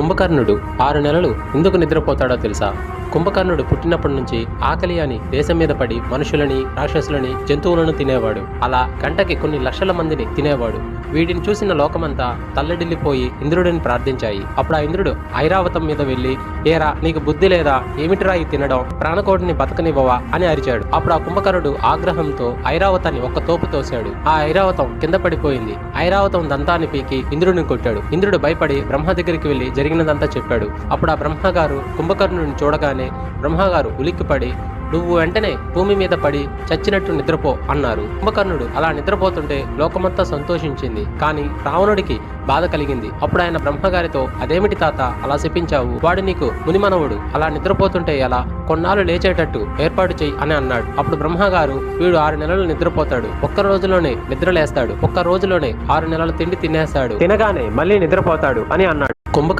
కుంభకర్ణుడు ఆరు నెలలు ఎందుకు నిద్రపోతాడో తెలుసా? కుంభకర్ణుడు పుట్టినప్పటి నుంచి ఆకలి అని దేశం మీద పడి మనుషులని రాక్షసులని జంతువులను తినేవాడు. అలా గంటకి కొన్ని లక్షల మందిని తినేవాడు. వీటిని చూసిన లోకమంతా తల్లడిల్లిపోయి ఇంద్రుడిని ప్రార్థించాయి. అప్పుడు ఆ ఇంద్రుడు ఐరావతం మీద వెళ్ళి ఏరా నీకు బుద్ధి లేదా? ఏమిటిరా ఈ తినడం? ప్రాణకోటిని బతకనివ్వవా? అని అరిచాడు. అప్పుడు ఆ కుంభకర్ణుడు ఆగ్రహంతో ఐరావతాన్ని ఒక్క తోపు తోశాడు. ఆ ఐరావతం కింద పడిపోయింది. ఐరావతం దంతాన్ని పీకి ఇంద్రుడిని కొట్టాడు. ఇంద్రుడు భయపడి బ్రహ్మ దగ్గరికి వెళ్ళి జరిగి జరిగినదంతా చెప్పాడు. అప్పుడు ఆ బ్రహ్మగారు కుంభకర్ణుడిని చూడగానే బ్రహ్మగారు ఉలిక్కిపడి నువ్వు వెంటనే భూమి మీద పడి చచ్చినట్టు నిద్రపో అన్నారు. కుంభకర్ణుడు అలా నిద్రపోతుంటే లోకమంతా సంతోషించింది. కానీ రావణుడికి బాధ కలిగింది. అప్పుడు ఆయన బ్రహ్మగారితో అదేమిటి తాత అలా శపించావు? వాడు నీకు మునిమనవుడు. అలా నిద్రపోతుంటే ఎలా? కొన్నాళ్ళు లేచేటట్టు ఏర్పాటు చెయ్యి అని అన్నాడు. అప్పుడు బ్రహ్మగారు వీడు ఆరు నెలలు నిద్రపోతాడు. ఒక్క రోజులోనే నిద్రలేస్తాడు. ఒక్క రోజులోనే ఆరు నెలల తిండి తినేస్తాడు. తినగానే మళ్ళీ నిద్రపోతాడు అని అన్నాడు. కుంభకర్ణుడు